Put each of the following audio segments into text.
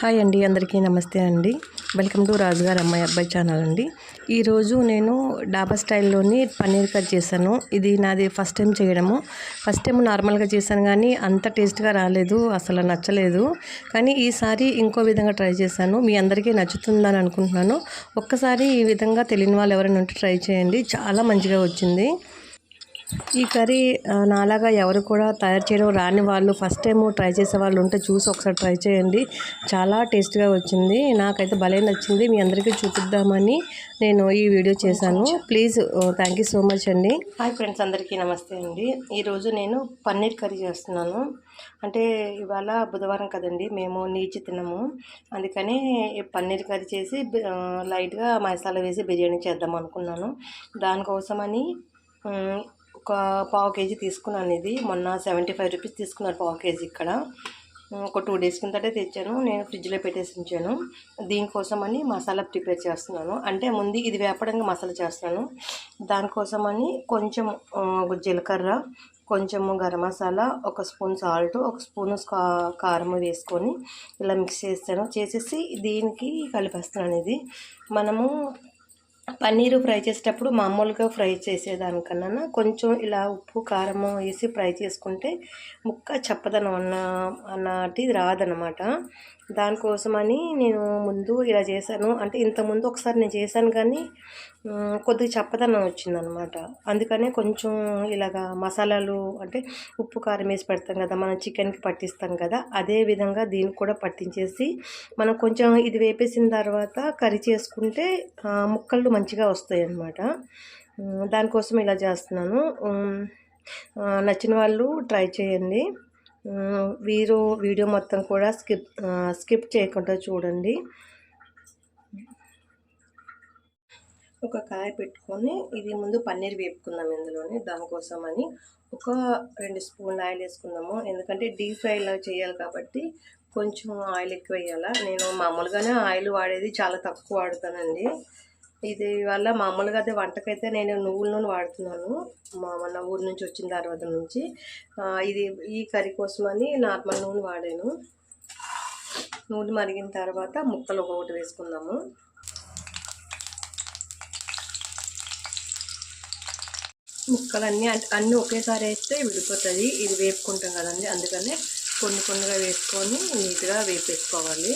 Hi అండి అందరికీ నమస్తే అండి. వెల్కమ్ టు రాజుగారు అమ్మాయి అబ్బాయి ఛానల్ అండి. ఈరోజు నేను డాబా స్టైల్లోని పన్నీర్ కట్ చేశాను. ఇది నాది ఫస్ట్ టైం చేయడము. ఫస్ట్ టైం నార్మల్గా చేశాను కానీ అంత టేస్ట్గా రాలేదు అసలు నచ్చలేదు. కానీ ఈసారి ఇంకో విధంగా ట్రై చేశాను. మీ అందరికీ నచ్చుతుందని అనుకుంటున్నాను. ఒక్కసారి ఈ విధంగా తెలియని వాళ్ళు ఎవరైనా ఉంటే ట్రై చేయండి. చాలా మంచిగా వచ్చింది. ఈ కర్రీ నాలాగా ఎవరు కూడా తయారు చేయడం రాని వాళ్ళు ఫస్ట్ టైం ట్రై చేసే వాళ్ళు ఉంటే చూసి ఒకసారి ట్రై చేయండి. చాలా టేస్ట్గా వచ్చింది. నాకైతే భలే నచ్చింది. మీ అందరికీ చూపిద్దామని నేను ఈ వీడియో చేశాను. Please thank you so much అండి. హాయ్ ఫ్రెండ్స్ అందరికీ నమస్తే అండి. ఈరోజు నేను పన్నీర్ కర్రీ చేస్తున్నాను. అంటే ఇవాళ బుధవారం కదండి మేము నీచి తినము. అందుకని పన్నీర్ కర్రీ చేసి లైట్గా మసాలా వేసి బిర్యానీ చేద్దాం అనుకున్నాను. దానికోసమని ఒక పావు కేజీ తీసుకున్నాను ఇది మొన్న సెవెంటీ ఫైవ్ రూపీస్ తీసుకున్నారు పావు కేజీ ఇక్కడ. ఒక టూ డేస్ కిందటే తెచ్చాను. నేను ఫ్రిడ్జ్లో పెట్టేసి ఉంచాను దీనికోసమని మసాలా ప్రిపేర్ చేస్తున్నాను. అంటే ముందు ఇది వేపడంగా మసాలా చేస్తున్నాను. దానికోసమని కొంచెం జీలకర్ర కొంచెము గరం మసాలా ఒక స్పూన్ సాల్ట్ ఒక స్పూన్ కారం వేసుకొని ఇలా మిక్స్ చేస్తాను. చేసేసి దీనికి కలిపేస్తున్నాను ఇది. మనము పన్నీరు ఫ్రై చేసేటప్పుడు మామూలుగా ఫ్రై చేసేదానికన్నా కొంచెం ఇలా ఉప్పు కారం వేసి ఫ్రై చేసుకుంటే ముక్క చప్పదనం అన్న అన్నటి రాదనమాట దానికోసమని నేను ముందు ఇలా చేశాను. అంటే ఇంతకుముందు ఒకసారి నేను చేశాను కానీ కొద్దిగా చప్పదనం వచ్చిందనమాట. అందుకనే కొంచెం ఇలాగా మసాలాలు అంటే ఉప్పు కారం వేసి పెడతాం కదా మనం చికెన్కి పట్టిస్తాం కదా అదే విధంగా దీనికి కూడా పట్టించేసి మనం కొంచెం ఇది వేపేసిన తర్వాత కర్రీ చేసుకుంటే ముక్కలు మంచిగా వస్తాయి అన్నమాట దానికోసం ఇలా చేస్తున్నాను. నచ్చిన వాళ్ళు ట్రై చేయండి. వీరు వీడియో మొత్తం కూడా స్కిప్ స్కిప్ చేయకుండా చూడండి. ఒక కాయ పెట్టుకొని ఇది ముందు పన్నీర్ వేపుకుందాం ఇందులోనే దానికోసం అని ఒక రెండు స్పూన్లు ఆయిల్ వేసుకుందాము. ఎందుకంటే డీప్ ఫ్రైలా చేయాలి కాబట్టి కొంచెం ఆయిల్ ఎక్కువ వేయాలా. నేను మామూలుగానే ఆయిల్ వాడేది చాలా తక్కువ వాడతానండి. ఇది వల్ల మామూలుగా అదే వంటకైతే నేను నువ్వుల నూనె వాడుతున్నాను. మా మన ఊరి నుంచి వచ్చిన తర్వాత నుంచి. ఇది ఈ కర్రీ కోసమని నార్మల్ నూనె వాడాను. నూనె మరిగిన తర్వాత ముక్కలు ఒక్కొక్కటి వేసుకుందాము. ముక్కలన్నీ అన్నీ ఒకేసారి వేస్తే విడిపోతుంది ఇది వేపుకుంటాం కదండి అందుకనే కొన్ని కొన్నిగా వేసుకొని నీట్గా వేపేసుకోవాలి.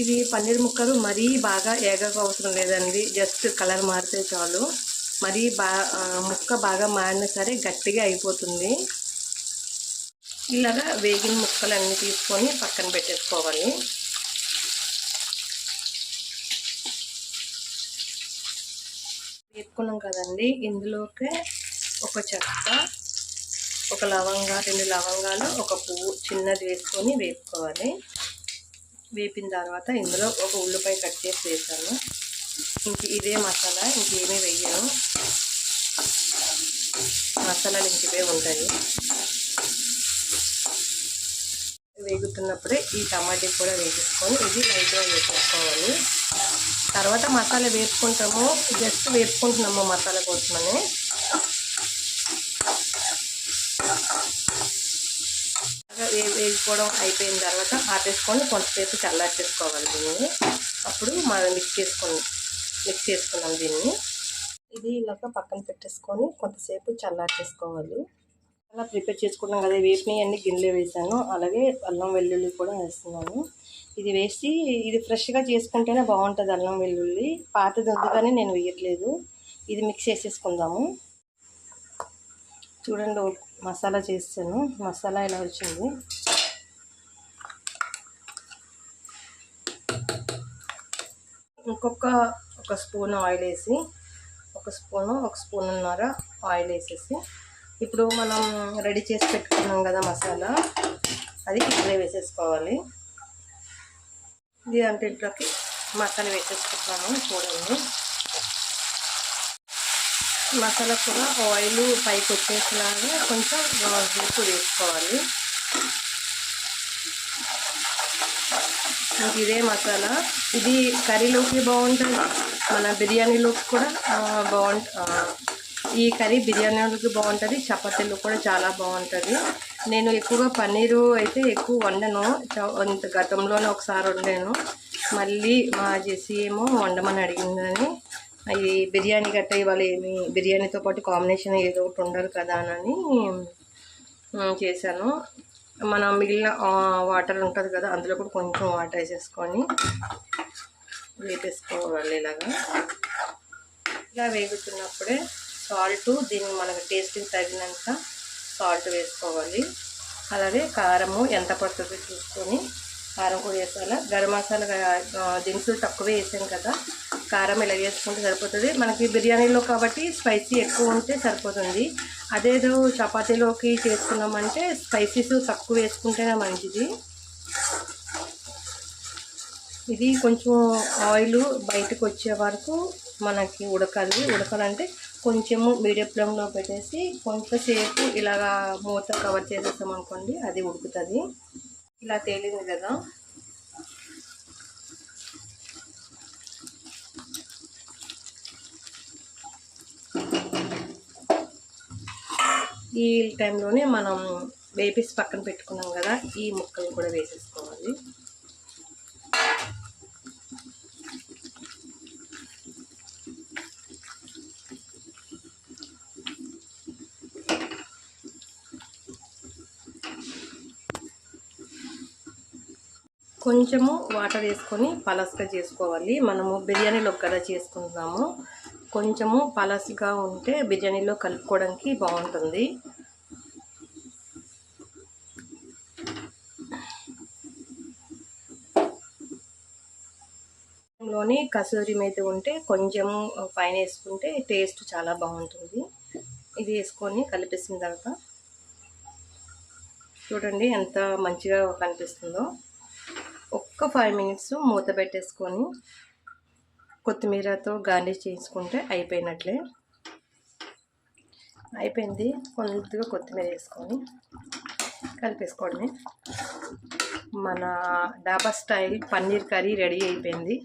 ఇది పన్నీర్ ముక్కలు మరీ బాగా ఏగక అవసరం లేదండి. జస్ట్ కలర్ మారితే చాలు. మరీ బా ముక్క బాగా మారినా సరే గట్టిగా అయిపోతుంది. ఇలాగా వేగిన ముక్కలు అన్నీ తీసుకొని పక్కన పెట్టేసుకోవాలి. వేపుకున్నాం కదండి. ఇందులోకే ఒక చెక్క ఒక లవంగా రెండు లవంగాలు ఒక పువ్వు చిన్నది వేసుకొని వేపుకోవాలి. వేపిన తర్వాత ఇందులో ఒక ఉల్లిపాయ కట్ చేసి వేసాను ఇంక ఇదే మసాలా ఇంకేమీ వేయను. మసాలాలు ఇంకవే ఉంటాయి. వేగుతున్నప్పుడే ఈ టమాటీ కూడా వేసేసుకొని ఇది లైట్గా వేసేసుకోవాలి. తర్వాత మసాలా వేసుకుంటాము జస్ట్ వేసుకుంటున్నాము మసాలా కోసమని. వే వేగిపోవడం అయిపోయిన తర్వాత ఆపేసుకొని కొంతసేపు చల్లార్చేసుకోవాలి దీన్ని. అప్పుడు మనం మిక్స్ చేసుకొని మిక్స్ చేసుకున్నాం దీన్ని. ఇది ఇలాగ పక్కన పెట్టేసుకొని కొంతసేపు చల్లార్చేసుకోవాలి. అలా ప్రిపేర్ చేసుకున్నాం కదా వేపిని అన్ని గిన్నెలో వేసాను. అలాగే అల్లం వెల్లుల్లి కూడా వేస్తున్నాను. ఇది వేసి ఇది ఫ్రెష్గా చేసుకుంటేనే బాగుంటుంది అల్లం వెల్లుల్లి. పాతది ఉంది కానీ నేను వేయట్లేదు. ఇది మిక్స్ చేసేసుకుందాము. చూడండి మసాలా చేస్తాను. మసాలా ఇలా వచ్చింది? ఇంకొక ఒక స్పూన్ ఆయిల్ వేసి ఒక స్పూను ఒక స్పూన్నర ఆయిల్ వేసేసి ఇప్పుడు మనం రెడీ చేసి పెట్టుకున్నాం కదా మసాలా అది ఇప్పుడే వేసేసుకోవాలి. ఇది అంటే ఇంట్లోకి మసాలా వేసేసుకుంటున్నాను చూడండి. మసాలా కూడా ఆయిల్ పైకి వచ్చేసేలాగా కొంచెం ఉప్పు వేసుకోవాలి. ఇంక ఇదే మసాలా. ఇది కర్రీలోకి బాగుంటుంది. మన బిర్యానీలోకి కూడా బాగుంటుంది ఈ కర్రీ బిర్యానీలోకి బాగుంటుంది. చపాతీలు కూడా చాలా బాగుంటుంది. నేను ఎక్కువగా పన్నీరు అయితే ఎక్కువ వండను. ఇంత గతంలోనే ఒకసారి వండాను. మళ్ళీ మా జెస్సీ ఏమో వండమని అడిగిందని. అవి బిర్యానీ గట్ట ఇవాళ ఏమి బిర్యానీతో పాటు కాంబినేషన్ ఏదో ఒకటి ఉండాలి కదా అని చేశాను. మన మిగిలిన వాటర్ ఉంటుంది కదా అందులో కూడా కొంచెం వాటర్ వేసేసుకొని వేపేసుకోవాలి ఇలాగా. ఇలా వేగుతున్నప్పుడే సాల్ట్ దీన్ని మనకు టేస్ట్కి తగినంత సాల్ట్ వేసుకోవాలి. అలాగే కారము ఎంత పడుతుందో చూసుకొని కారం కూడా వేసుకోవాలి? గరం మసాలా దినుసులు తక్కువే వేసాం కదా. కారం ఇలా వేసుకుంటే సరిపోతుంది. మనకి బిర్యానీలో కాబట్టి స్పైసీ ఎక్కువ ఉంటే సరిపోతుంది. అదేదో చపాతీలోకి చేసుకున్నామంటే స్పైసీస్ తక్కువ వేసుకుంటేనే మంచిది. ఇది కొంచెం ఆయిల్ బయటకు వచ్చే వరకు మనకి ఉడకాలి. ఉడకాలంటే కొంచెము మీడియం ఫ్లేమ్లో పెట్టేసి కొంచెంసేపు ఇలాగా మూత కవర్ చేసేసాం అనుకోండి అది ఉడుకుతుంది. ఇలా తేలింది కదా. ఈ టైంలోనే మనం వేపేసి పక్కన పెట్టుకున్నాం కదా ఈ ముక్కలు కూడా వేసేసుకోవాలి. కొంచెము వాటర్ వేసుకొని పలసగా చేసుకోవాలి. మనము బిర్యానీలో కదా చేసుకుంటున్నాము. కొంచెము పలసగా ఉంటే బిర్యానీలో కలుపుకోవడానికి బాగుంటుంది. లోని కసూరి మేతి ఉంటే కొంచెం పైన వేసుకుంటే టేస్ట్ చాలా బాగుంటుంది. ఇది వేసుకొని కలిపేసిన తర్వాత చూడండి ఎంత మంచిగా కనిపిస్తుందో. ఒక ఫైవ్ మినిట్స్ మూత పెట్టేసుకొని కొత్తిమీరతో గార్నిష్ చేసుకుంటే అయిపోయినట్లే. అయిపోయింది. కొద్దిగా కొత్తిమీర వేసుకొని కలిపేసుకోండి మన డాబా స్టైల్ పన్నీర్ కర్రీ రెడీ అయిపోయింది.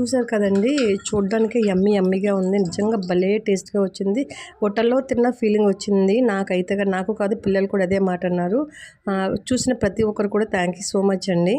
చూసారు కదండి. చూడడానికి యమ్మీ యమ్మీగా ఉంది. నిజంగా భలే టేస్ట్గా వచ్చింది. హోటల్లో తిన్న ఫీలింగ్ వచ్చింది. నాకైతే నాకు కాదు పిల్లలు కూడా అదే మాట అన్నారు. చూసిన ప్రతి ఒక్కరు కూడా థ్యాంక్ యూ సో మచ్ అండి.